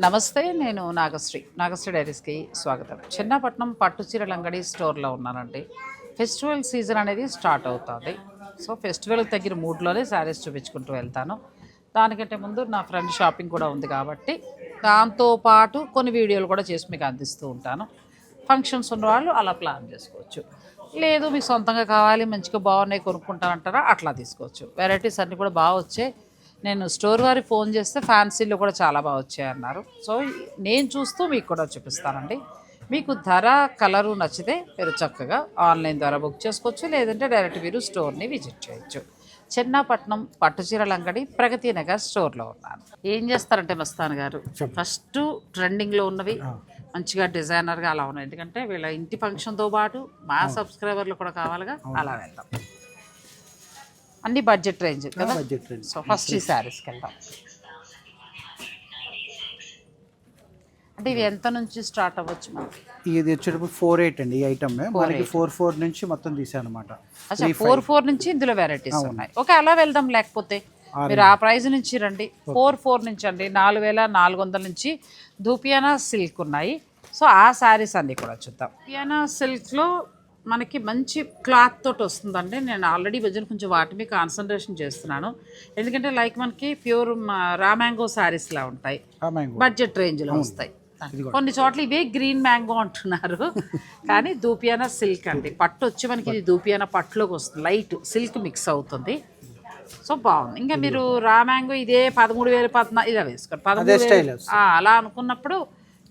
నమస్తే నేను నాగశ్రీ. నాగశ్రీ డైరీస్కి స్వాగతం. చిన్నపట్నం పట్టు చీరల అంగడి స్టోర్లో ఉన్నానండి. ఫెస్టివల్ సీజన్ అనేది స్టార్ట్ అవుతుంది. సో ఫెస్టివల్కి తగ్గిన మూడ్లోనే శారీస్ చూపించుకుంటూ వెళ్తాను. దానికంటే ముందు నా ఫ్రెండ్ షాపింగ్ కూడా ఉంది కాబట్టి దాంతో పాటు కొన్ని వీడియోలు కూడా చేసి మీకు అందిస్తూ ఉంటాను. ఫంక్షన్స్ ఉన్నవాళ్ళు అలా ప్లాన్ చేసుకోవచ్చు. లేదు మీకు సొంతంగా కావాలి మంచిగా బాగున్నాయి కొనుక్కుంటానంటారా అట్లా తీసుకోవచ్చు. వెరైటీస్ అన్నీ కూడా బాగా వచ్చాయి నేను స్టోర్ వారికి ఫోన్ చేస్తే ఫ్యాన్సీలో కూడా చాలా బాగా వచ్చాయి అన్నారు సో నేను చూస్తూ మీకు కూడా చూపిస్తానండి. మీకు ధర కలరు నచ్చితే మీరు చక్కగా ఆన్లైన్ ద్వారా బుక్ చేసుకోవచ్చు లేదంటే డైరెక్ట్ మీరు స్టోర్ని విజిట్ చేయొచ్చు. చెన్నాపట్నం పట్టుచీరల అంగడి ప్రగతి నగర్ స్టోర్లో ఉన్నాను. ఏం చేస్తారంటే మస్తాన్ గారు ఫస్ట్ ట్రెండింగ్లో ఉన్నవి. మంచిగా డిజైనర్గా అలా ఉన్నాయి. ఎందుకంటే వీళ్ళ ఇంటి ఫంక్షన్తో పాటు మా సబ్స్క్రైబర్లు కూడా కావాలిగా అలా వెళ్దాం. అన్ని బడ్జెట్ రేంజ్ కదా? బడ్జెట్ రేంజ్ సో ఫస్ట్ ఈ శారీస్కి వెళ్దాం. అంటే ఇవి ఎంత నుంచి స్టార్ట్ అవ్వచ్చు మనకి ఇది వచ్చేటప్పుడు ఫోర్ ఎయిట్ అండి ఈ ఐటమ్ మనకి ఫోర్ ఫోర్ నుంచి మొత్తం తీసాను అనమాట ఫోర్ ఫోర్ నుంచి ఇందులో వెరైటీస్ ఉన్నాయి. ఓకే అలా వెళ్దాం లేకపోతే మీరు ఆ ప్రైస్ నుంచి రండి. ఫోర్ ఫోర్ నుంచి అండి. నాలుగు వేల నాలుగు వందల నుంచి ధూపియానా సిల్క్ ఉన్నాయి. సో ఆ శారీస్ అన్నీ కూడా చూద్దాం. ధూపియానా సిల్క్లో మనకి మంచి క్లాత్ తోటి వస్తుందండి. నేను ఆల్రెడీ మధ్యన కొంచెం వాటి మీద కాన్సన్ట్రేషన్ చేస్తున్నాను. ఎందుకంటే లైక్ మనకి ప్యూర్ రామాంగో శారీస్లా ఉంటాయి. మ్యాంగో. బడ్జెట్ రేంజ్లో వస్తాయి. కొన్ని చోట్ల ఇవే గ్రీన్ మ్యాంగో అంటున్నారు. కానీ దూపియానా సిల్క్ అండి. పట్టు వచ్చి మనకి ఇది దూపియానా పట్టులోకి వస్తుంది. లైట్ సిల్క్ మిక్స్ అవుతుంది. సో బాగుంది. ఇంకా మీరు రా మ్యాంగో ఇదే పదమూడు వేలు పద్నా ఇలా వేసుకోండి. పదమూడు అలా అనుకున్నప్పుడు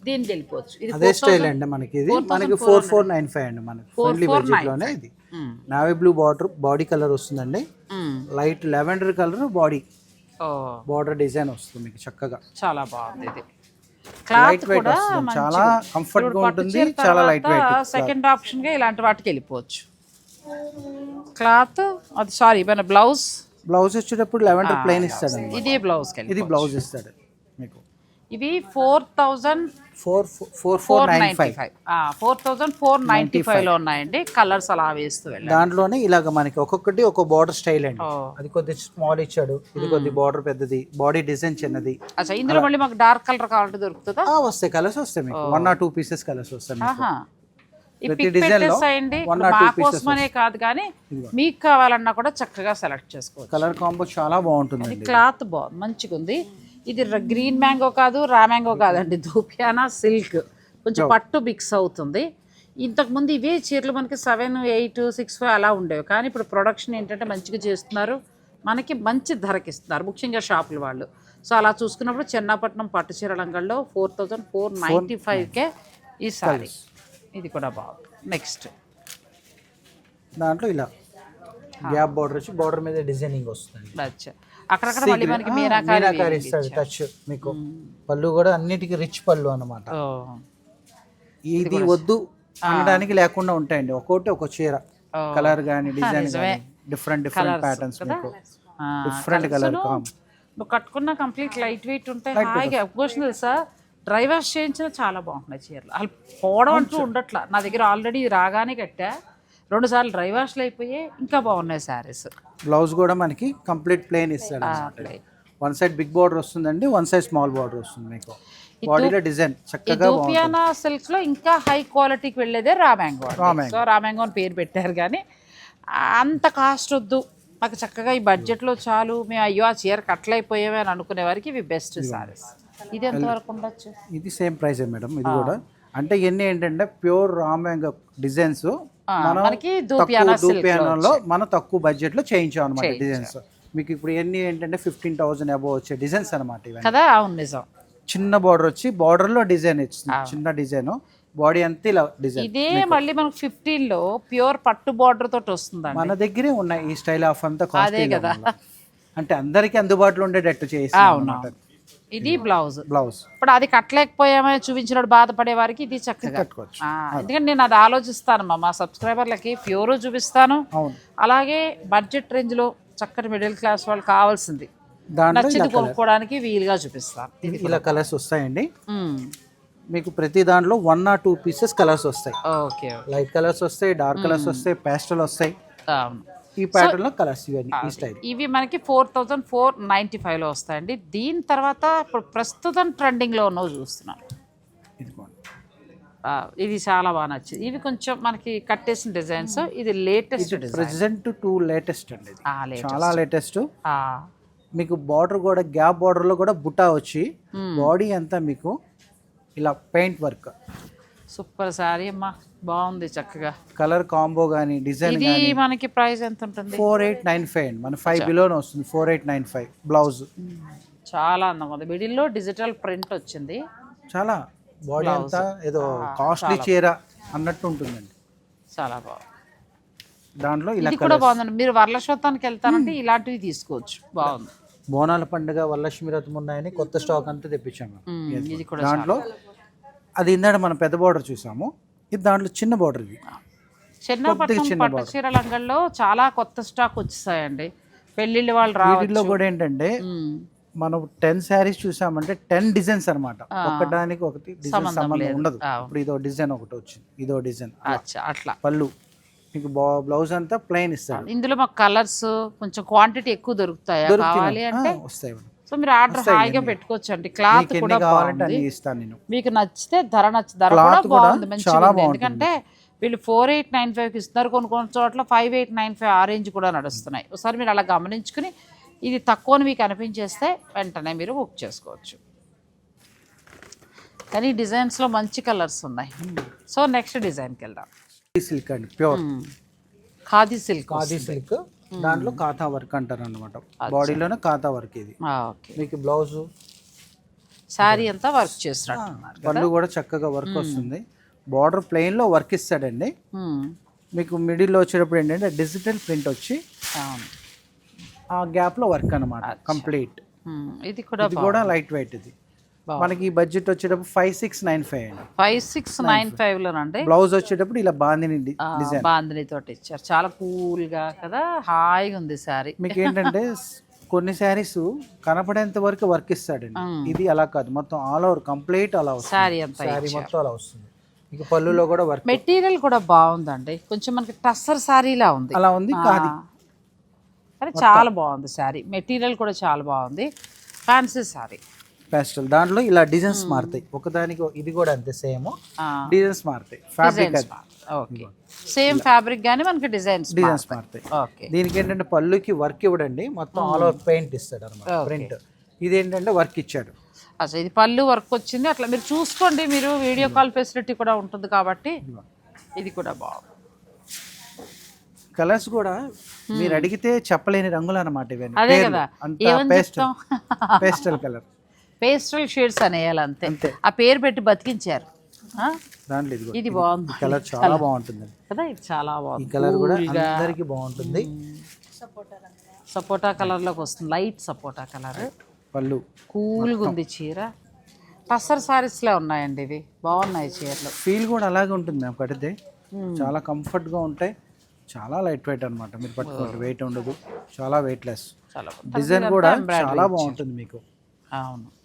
దీనికి వెళ్ళిపోవచ్చు. ఇది అదే స్టైల్ అండి మనకి ఇది. మనకి ఫోర్ ఫోర్ నైన్ ఫైవ్ అండి మనకి. ఫ్రెండ్లీ బడ్జెట్లోనే ఇది. Navy blue border body colour వస్తుందండి. Light lavender colour body border design వస్తుంది మీకు చక్కగా. చాలా బాగుంది ఇది. క్లాత్ లైట్ వెయిట్ కూడా వస్తుంది. చాలా కంఫర్ట్గా ఉంటుంది. చాలా లైట్ వెయిట్ సెకండ్ ఆప్షన్గా ఇలాంటి వాటికి వెళ్ళిపోవచ్చు. క్లాత్ అది సారీ మన బ్లౌజ్ బ్లౌజ్ వచ్చేటప్పుడు లెవెండర్ ప్లెయిన్ ఇస్తాడండి ఇది వెళ్ళి ఇది బ్లౌజ్ ఇస్తాడు. ఇవి four thousand four four four four nine five four thousand four ninety ఫైవ్లో ఉన్నాయండి. కలర్స్ అలా వేస్తూ దాంట్లోనే ఇలాగ మనకి ఒక్కొక్కటి ఒక బార్డర్ స్టైల్ అండి. అది కొద్ది స్మాల్ ఇచ్చాడు ఇది కొద్ది బార్డర్ పెద్దది బాడీ డిజైన్ చిన్నది. అచ్చా ఇందులో మళ్ళీ మాకు డార్క్ కలర్ కావాలంటే దొరుకుతుందా? వస్తాయి కలర్స్ వస్తాయి మీకు. One or two pieces colours వస్తాయి కోసమనే కాదు కానీ మీకు కావాలన్నా కూడా చక్కగా సెలెక్ట్ చేసుకోవచ్చు. కలర్ కాంబో చాలా బాగుంటుందండి. క్లాత్ బాగుంది మంచిగా ఉంది ఇది గ్రీన్ మ్యాంగో కాదు రా మ్యాంగో కాదండి. ధూపియానా సిల్క్. కొంచెం పట్టు మిక్స్ అవుతుంది. ఇంతకుముందు ఇవే చీరలు మనకి సెవెన్ ఎయిట్ సిక్స్ ఫైవ్ అలా ఉండేవి. కానీ ఇప్పుడు ప్రొడక్షన్ ఏంటంటే మంచిగా చేస్తున్నారు. మనకి మంచి ధరకి ఇస్తున్నారు. ముఖ్యంగా షాపుల వాళ్ళు. సో అలా చూసుకున్నప్పుడు చెన్నాపట్నం పట్టు చీరల అంగడిలో ఫోర్ థౌజండ్ ఫోర్ నైంటీ ఫైవ్కే ఈ సారీ. ఇది కూడా బాగుంది. నెక్స్ట్. దాంట్లో ఇలా గ్యాప్ బార్డర్ వచ్చి బార్డర్ మీద డిజైనింగ్ వస్తుంది. అచ్చా అక్కడక్కడ మళ్ళీ మనకి మీనాకారి మీనాకారి ఇస్తాడు టచ్ మీకు. పళ్ళు కూడా అన్నిటికీ రిచ్ పళ్ళు అన్నమాట. ఓ. ఇది వద్దు అనడానికి లేకుండా ఉంటాయండి. ఒక్కొక్కటి ఒక చీర. కలర్ కానీ డిజైన్ డిఫరెంట్ డిఫరెంట్ ప్యాటర్న్స్ మీకు. డిఫరెంట్ కలర్ నువ్వు కట్టుకున్న కంప్లీట్ లైట్ వెయిట్ ఉంటాయి హాయిగా తెలుసా? డ్రై వాష్ చేయించిన చాలా బాగుంటున్నాయి చీరలు. అసలు పోవడం అంటూ ఉండట్లా. నా దగ్గర ఆల్రెడీ రాగానే కట్టా. రెండు సార్లు డ్రై వాష్లు అయిపోయాయి ఇంకా బాగున్నాయి శారీస్. బ్లౌజ్ కూడా మనకి కంప్లీట్ ప్లెయిన్ ఇస్తాడు వన్ సైడ్ బిగ్ బార్డర్ వస్తుందండి వన్ సైడ్ స్మాల్ బార్డర్ వస్తుంది మీకు. బాడీలో డిజైన్ చక్కగా దూపియానా సిల్క్స్లో ఇంకా హై క్వాలిటీకి వెళ్ళేదే రామ్యాంగో. సో రామ్యాంగో అని పేరు పెట్టారు కానీ అంత కాస్ట్ వద్దు. మాకు చక్కగా ఈ బడ్జెట్లో చాలు. మేము అయ్యో ఆ చీర కట్లయిపోయామే అని అనుకునే వారికి ఇవి బెస్ట్ సారీస్ ఇది ఎంతవరకు ఉండొచ్చు? ఇది సేమ్ ప్రైస్ మేడం ఇది కూడా. అంటే ఇవన్నీ ఏంటంటే ప్యూర్ రామ్యాంగ డిజైన్స్. దూపియానాలో మనం తక్కువ బడ్జెట్లో చేయించాం అనమాట డిజైన్స్ మీకు ఇప్పుడు ఇవన్నీ ఏంటంటే ఫిఫ్టీన్ థౌసండ్ అబౌవ్ వచ్చే డిజైన్స్ అనమాట ఇవన్నీ. కదా అవును నిజం. చిన్న బార్డర్ వచ్చి బార్డర్లో డిజైన్ ఇస్తుంది చిన్న డిజైన్ బాడీ అంతా ఇలా డిజైన్ ఇదే మళ్ళీ మనకు ఫిఫ్టీన్లో ప్యూర్ పట్టు బార్డర్ తోటి వస్తుందండి. మన దగ్గరే ఉన్నాయి ఈ స్టైల్ ఆఫ్ అంతా అదే కదా. అంటే అందరికి అందుబాటులో ఉండేటట్టు చేసి అవును ఇది బ్లౌజ్. బ్లౌజ్. ఇప్పుడు అది కట్టలేకపోయామని చూపించినప్పుడు బాధపడే వారికి ఇది చక్కగా. కట్టుకోవచ్చు. ఎందుకంటే నేను అది ఆలోచిస్తాను మా సబ్స్క్రైబర్లకి. ప్యూర్ చూపిస్తాను. అలాగే బడ్జెట్ రేంజ్లో చక్కటి మిడిల్ క్లాస్ వాళ్ళు కావాల్సింది. నచ్చింది కొనుక్కోవడానికి వీలుగా చూపిస్తాను. ఇలా కలర్స్ వస్తాయండి. మీకు ప్రతి దాంట్లో one or two pieces colours వస్తాయి. ఓకే లైట్ కలర్స్ వస్తాయి డార్క్ కలర్స్ వస్తాయి పేస్టల్ వస్తాయి. ఈ ప్యాటర్న్లో కలర్స్ ఇవన్నీ ఈ స్టైల్ ఇవి మనకి ఫోర్ థౌజండ్ ఫోర్ నైంటీ ఫైవ్లో వస్తాయండి. దీని తర్వాత ఇప్పుడు ప్రస్తుతం ట్రెండింగ్లో ఉన్నవి చూస్తున్నాను. ఇది చాలా బాగా నచ్చింది. ఇవి కొంచెం మనకి కట్టేసిన డిజైన్స్ ఇది latest design present to latest అండి. చాలా లేటెస్ట్ ఆ, మీకు బార్డర్ కూడా గ్యాప్ బార్డర్లో కూడా బుటా వచ్చి బాడీ అంతా మీకు ఇలా పెయింట్ వర్క్ సూపర్ సారీ అమ్మా. బాగుంది చక్కగా. కలర్ కాంబో కానీ డిజైన్ ఇది మనకి ప్రైస్ ఎంత ఉంటుంది ఫోర్ ఎయిట్ నైన్ ఫైవ్ అండి. మన ఫైవ్ బిలోనే వస్తుంది four eight nine five blouse. చాలా అందంగా ఉంది. మిడిల్లో డిజిటల్ ప్రింట్ వచ్చింది. చాలా. బాడీ అంతా ఏదో కాస్ట్లీ చీర అన్నట్టు ఉంటుందండి. చాలా బాగుంది. దాంట్లో ఇలా కూడా బాగుందండి. మీరు వరలక్ష్మతానికి వెళ్తానంటే ఇలాంటివి తీసుకోవచ్చు. బాగుంది. బోనాల పండుగ వరలక్ష్మి రథం ఉన్నాయని కొత్త స్టాక్ అంతా తెప్పించాము దాంట్లో అది ఇందాక మనం పెద్ద బార్డర్ చూసాము. ఇది దాంట్లో చిన్న బార్డర్ ఇది. పట్టు అంగడిలో చాలా కొత్త స్టాక్ వచ్చేసాయండి పెళ్ళిళ్ళు వాళ్ళు రావచ్చు. వీటిలో కూడా ఏంటంటే మనం టెన్ శారీస్ చూసామంటే టెన్ డిజైన్స్ అన్నమాట. ఒకదానికి ఒకటి డిజైన్ సంబంధం ఉండదు. ఇప్పుడు ఇదో డిజైన్ ఒకటి వచ్చింది. ఇదో డిజైన్ అచ్చా అట్లా. పళ్ళు. మీకు బ్లౌజ్ అంతా ప్లెయిన్ ఇస్తాడు ఇందులో మాకు కలర్స్ కొంచెం క్వాంటిటీ ఎక్కువ దొరుకుతాయా? కావాలి అంటే? వస్తాయి. సో మీరు ఆర్డర్ హాయిగా పెట్టుకోవచ్చు అండి క్లాత్ కూడా కావాలంటే బాగుంది అన్ని ఇస్తాను నేను. మీకు నచ్చితే ధర నచ్చి ధర కూడా బాగుంది మంచిగా ఎందుకంటే వీళ్ళు ఫోర్ ఎయిట్ నైన్ ఫైవ్కి ఇస్తున్నారు కొన్ని కొన్ని చోట్ల ఫైవ్ ఎయిట్ నైన్ ఫైవ్ ఆ రేంజ్ కూడా నడుస్తున్నాయి. ఒకసారి మీరు అలా గమనించుకుని ఇది తక్కువని మీకు అనిపించేస్తే వెంటనే మీరు బుక్ చేసుకోవచ్చు. కానీ డిజైన్స్లో మంచి కలర్స్ ఉన్నాయి. సో నెక్స్ట్ డిజైన్కి వెళ్దాం. సిల్క్ అండి pure. Khadi silk khadi silk. దాంట్లో కాతా వర్క్ అంటారు అనమాట బాడీలోనే కాతా వర్క్ ఇది. మీకు బ్లౌజ్? శారీ అంతా వర్క్ చేసినట్టు పళ్ళు కూడా చక్కగా వర్క్ వస్తుంది. బార్డర్ ప్లెయిన్లో వర్క్ ఇస్తాడండి. మీకు మిడిల్లో వచ్చేటప్పుడు ఏంటంటే డిజిటల్ ప్రింట్ వచ్చి ఆ గ్యాప్లో వర్క్ అనమాట కంప్లీట్. ఇది కూడా ఇది కూడా లైట్ వెయిట్ ఇది. మనకి బడ్జెట్ వచ్చేటప్పుడు ఫైవ్ సిక్స్ నైన్ ఫైవ్ అండి. ఫైవ్ సిక్స్ నైన్ ఫైవ్లోనండి బ్లౌజ్ వచ్చేటప్పుడు ఇలా బాందిని డిజైన్. బాందిని తోటి ఇచ్చారు. చాలా కూల్గా కదా? హాయిగా ఉంది సారీ మీకు ఏంటంటే కొన్ని శారీస్ కనపడేంత వరకు వర్క్ ఇస్తాడండి. ఇది అలా కాదు. మొత్తం ఆల్ ఓవర్ కంప్లీట్ అలా వస్తుంది. శారీ మొత్తం అలా వస్తుంది. ఇక పళ్ళులో కూడా వర్క్ మెటీరియల్ కూడా బాగుందండి. కొంచెం మనకి టస్సర్ సారీలా ఉంది. అలా ఉంది కాది. కానీ చాలా బాగుంది సారీ మెటీరియల్ కూడా చాలా బాగుంది. ఫ్యాన్సీ సారీ పేస్టల్ దాంట్లో ఇలా డిజైన్స్ మారుతాయి. ఒకదానికి ఇది కూడా అంతే సేమ్ డిజైన్స్ మారుతాయి. ఫ్యాబ్రిక్ ఓకే సేమ్ ఫ్యాబ్రిక్ కానీ మనకి డిజైన్స్ డిజైన్స్ మారుతాయి. ఓకే దీనికి ఏంటంటే పళ్ళుకి వర్క్ ఇవ్వడండి. మొత్తం ఆల్ ఓవర్ పెయింట్ ఇస్తాడు అనమాట ప్రింట్ ఇది ఏంటంటే వర్క్ ఇచ్చాడు. అసలు ఇది పళ్ళు వర్క్ వచ్చింది. అట్లా మీరు చూసుకోండి. మీరు వీడియో కాల్ ఫెసిలిటీ కూడా ఉంటుంది కాబట్టి ఇది కూడా బాగుంది. కలర్స్ కూడా మీరు అడిగితే చెప్పలేని రంగులు అనమాట ఇవన్నీ. అదే. కదా. పేస్టల్ కలర్ పేస్టల్ షేడ్స్ అనేయాలి అంతే. ఆ పేరు పెట్టి బతికించారు. ఇది బాగుంది. కలర్ చాలా బాగుంటుంది. కదా ఇది చాలా బాగుంది. కలర్ కూడా అందరికి బాగుంటుంది. సపోటా కలర్లోకి వస్తుంది. Light sapota colour. పళ్ళు. కూల్గా ఉంది చీర. టస్సర్ సారీస్లో ఉన్నాయండి ఇవి. బాగున్నాయి చీరలు. ఫీల్ కూడా అలాగే ఉంటుంది మేము కడితే. చాలా comfort గా ఉంటాయి. చాలా లైట్ వెయిట్ అన్నమాట. మీరు పట్టుకోండి వెయిట్ ఉండదు. చాలా వెయిట్లెస్. చాలా బాగుంది. డిజైన్ కూడా చాలా బాగుంటుంది మీకు. అవును.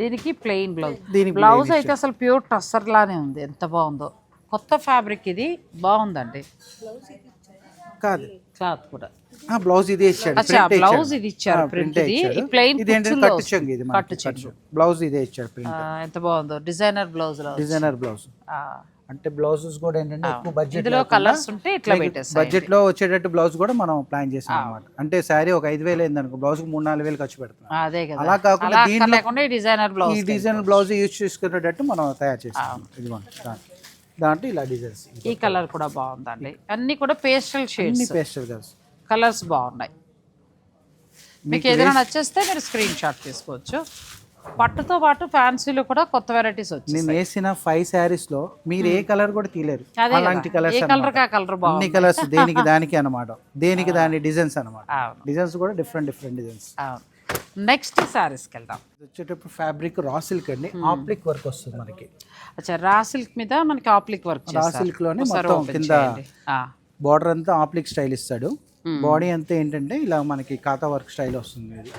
దీనికి ప్లెయిన్ బ్లౌజ్ బ్లౌజ్ అయితే అసలు ప్యూర్ టస్సర్ లానే ఉంది. ఎంత బాగుందో. కొత్త ఫ్యాబ్రిక్ ఇది. బాగుందండి. కాదు. క్లాత్ కూడా. బ్లౌజ్ ఇదే ఇచ్చాడు. బ్లౌజ్. ఇది ఇచ్చారు. ప్రింట్ ఇది. ప్లెయిన్ కట్టు బ్లౌజ్ ఇదే ఇచ్చాడు ప్రింట్ ఎంత బాగుందో. డిజైనర్ బ్లౌజ్ డిజైనర్ బ్లౌజ్ అంటే బ్లౌజెస్ కూడా ఏంటంటే ఎక్కువ బడ్జెట్ ఇందులో కలర్స్ ఉంటే ఇట్లా బడ్జెట్లో వచ్చేటట్టు బ్లౌజ్ కూడా మనం ప్లాన్ చేసాం అనమాట అంటే శారీ ఒక ఐదు వేలు అయింది అనుకో బ్లౌజ్ మూడు నాలుగు వేలు ఖర్చు పెడుతున్నాం. అదే కదా. అలా కాకుండా అలా దీంట్లో లేకుండా డిజైనర్ ఈ బ్లౌజ్ బ్లౌజ్ యూజ్ చేసుకునేటట్టు మనం తయారు చేసాం ఇదిగోండి దాంట్లో ఇలా డిజైన్స్ ఈ కలర్ కూడా బాగుందండి. అన్ని కూడా పేస్టల్ అన్ని షేడ్స్ పేస్టల్ కలర్స్ కలర్స్ బాగున్నాయి. మీకు ఏదైనా నచ్చేస్తే మీరు స్క్రీన్ షాట్ తీసుకోవచ్చు. పట్టుతో పాటు ఫ్యాన్సీలో కూడా కొత్త వెరైటీస్ వచ్చాయి నేను వేసిన ఫైవ్ శారీస్లో మీరు ఏ కలర్ కూడా తీలేరు అదే అలాంటి. కలర్స్ కలర్ కలర్ అన్ని కలర్స్ దేనికి దానికి అన్నమాట. దేనికి దాని డిజైన్స్ అన్నమాట. అవును. డిజైన్స్ కూడా డిఫరెంట్ డిఫరెంట్ డిజైన్స్ నెక్స్ట్ సారీస్కి వెళ్దాం. వచ్చేటప్పుడు ఫ్యాబ్రిక్ రా సిల్క్ అండి. ఆప్లిక్ వర్క్ వస్తుంది మనకి. అచ్చా రా సిల్క్ మీద మనకి ఆప్లిక్ వర్క్ రా సిల్క్లోనే మొత్తం కింద బార్డర్ అంతా ఆప్లిక్ స్టైల్ ఇస్తాడు. బాడీ అంతా ఏంటంటే ఇలా మనకి కాతా వర్క్ స్టైల్ వస్తుంది ఇది.